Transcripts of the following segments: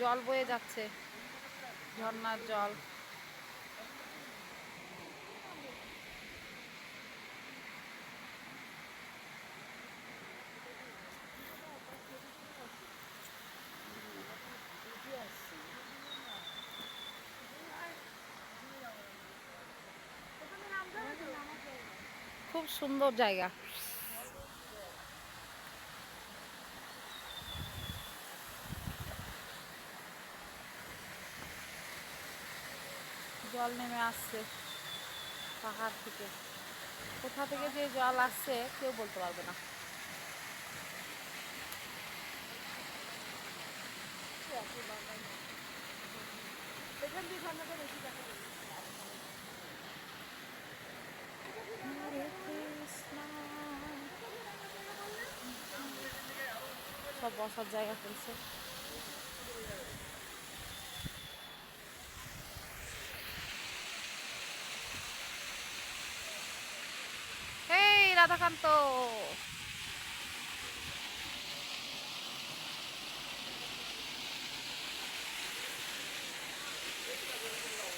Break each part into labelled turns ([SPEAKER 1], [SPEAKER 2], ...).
[SPEAKER 1] জল বয়ে যাচ্ছে ঝর্ণার জল। খুব সুন্দর জায়গা। জল নেমে আসছে পাহাড় থেকে। কোথা থেকে যে জল আসছে কেউ বলতে পারবে না। সব বসার জায়গা করেছে এই রাধাকান্ত।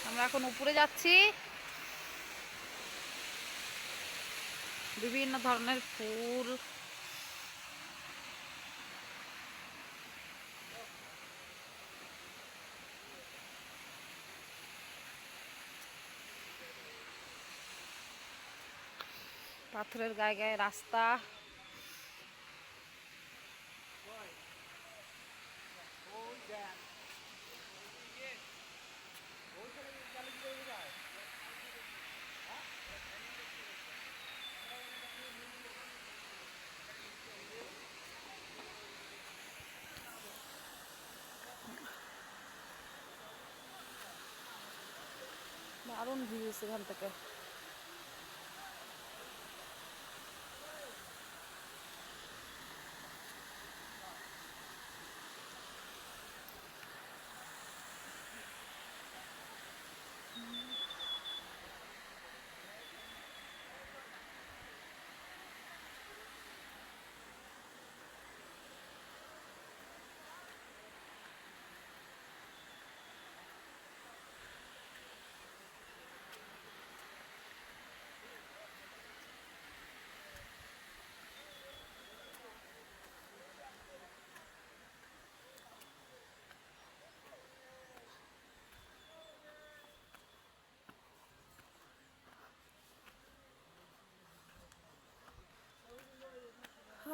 [SPEAKER 1] আমরা এখন উপরে যাচ্ছি। বিভিন্ন ধরনের ফুল পাথরের গায়ে গায়ে রাস্তা। দারুণ ভিউ সেখান থেকে।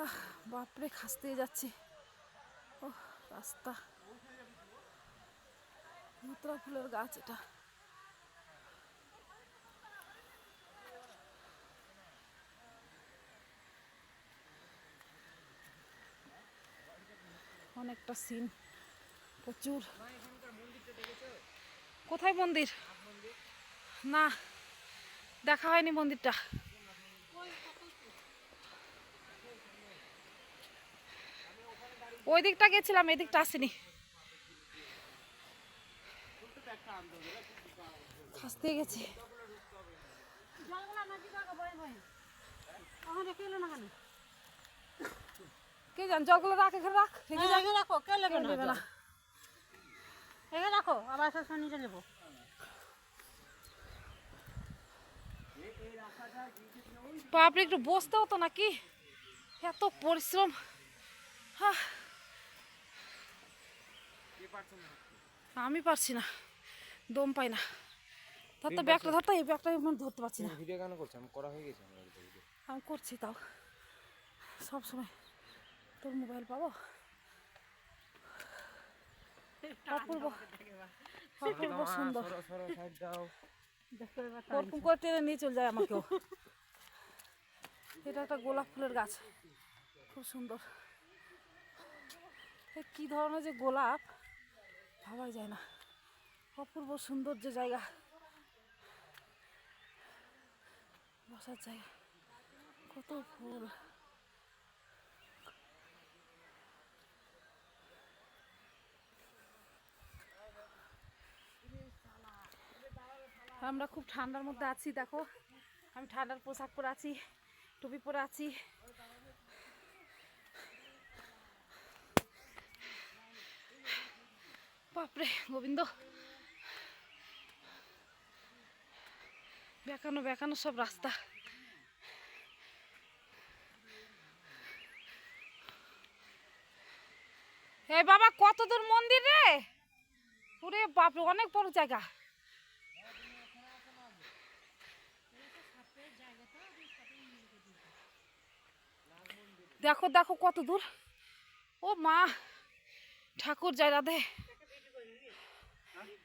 [SPEAKER 1] আহ, বাপরে খাসতে যাচ্ছি। ও রাস্তা। ধুতরা ফুলের গাছ এটা। অনেকটা সিন প্রচুর। কোথায় মন্দির? না দেখা হয়নি মন্দিরটা। ওই দিকটা গেছিলাম এদিকটা আসেনি। খাসতে গেছি। কে জান জলগুলো রাখ এখানে রাখ রেখে
[SPEAKER 2] এখানে রাখো কে
[SPEAKER 1] না
[SPEAKER 2] এখানে রাখো আবার সব নিচে নেব।
[SPEAKER 1] বাপরে একটু বসতে হতো নাকি? এত পরিশ্রম। হাহ। আমি পারছি না। দম পাই না। ধরতে ব্যাগটা ধরতে এই ব্যাগটা আমি ধরতে পারছি না।
[SPEAKER 3] ভিডিও কেন করছ? আমি করা হয়ে গেছে
[SPEAKER 1] আমি করছি তাও। সব সময় তোর মোবাইল পাবো? অপূর্ব অপূর্ব সুন্দর।
[SPEAKER 3] সরো সরো সাইড দাও।
[SPEAKER 1] ওরকম করে টেনে নিয়ে চলে যায় আমাকেও। এটা একটা গোলাপ ফুলের গাছ। খুব সুন্দর। কি ধরনের যে গোলাপ? ভাবাই যায় না। অপূর্ব সুন্দর যে জায়গা। বসার জায়গা। কত ফুল। আমরা খুব ঠান্ডার মধ্যে আছি, দেখো। আমি ঠান্ডার পোশাক পরে আছি, টুপি পরে আছি। বাপরে, গোবিন্দ। বেকানো বেকানো সব রাস্তা। এই বাবা, কত দূর মন্দির রে? ওরে বাপরে, অনেক বড় জায়গা। দেখো দেখো কত দূর। ও মা, ঠাকুর জয় রাধে।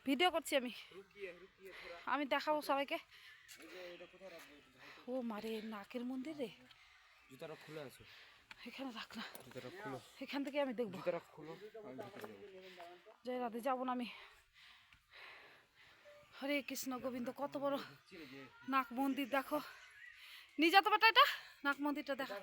[SPEAKER 1] ভিডিও করছি আমি। আমি দেখাবো সবাইকে। ও মারে নাকের মন্দির রে।
[SPEAKER 3] জুতাটা খুলে আছে
[SPEAKER 1] এখানে রাখ না। এখান থেকে আমি দেখব। জয় রাধে যাব না আমি। হরে কৃষ্ণ গোবিন্দ কত বড় নাক মন্দির দেখো। নিয়ে যেতে এটা। নাক মন্দিরটা দেখো।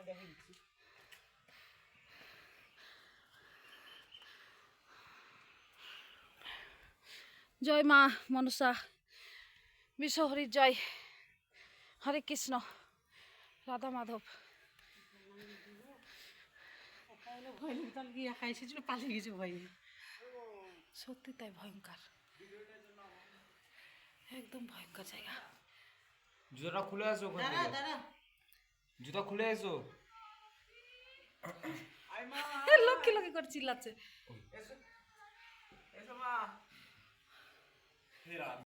[SPEAKER 1] জয় মা মনসা বিশ্ব হরির জয়। হরে কৃষ্ণ রাধা মাধব। সত্যি তাই ভয়ঙ্কর। একদম ভয়ঙ্কর জায়গা।
[SPEAKER 3] জুতাটা খুলে আসো জুতা খুলে এসো।
[SPEAKER 1] লক্ষ্মী লক্ষ্মী করে চিল্লাচ্ছে। hit on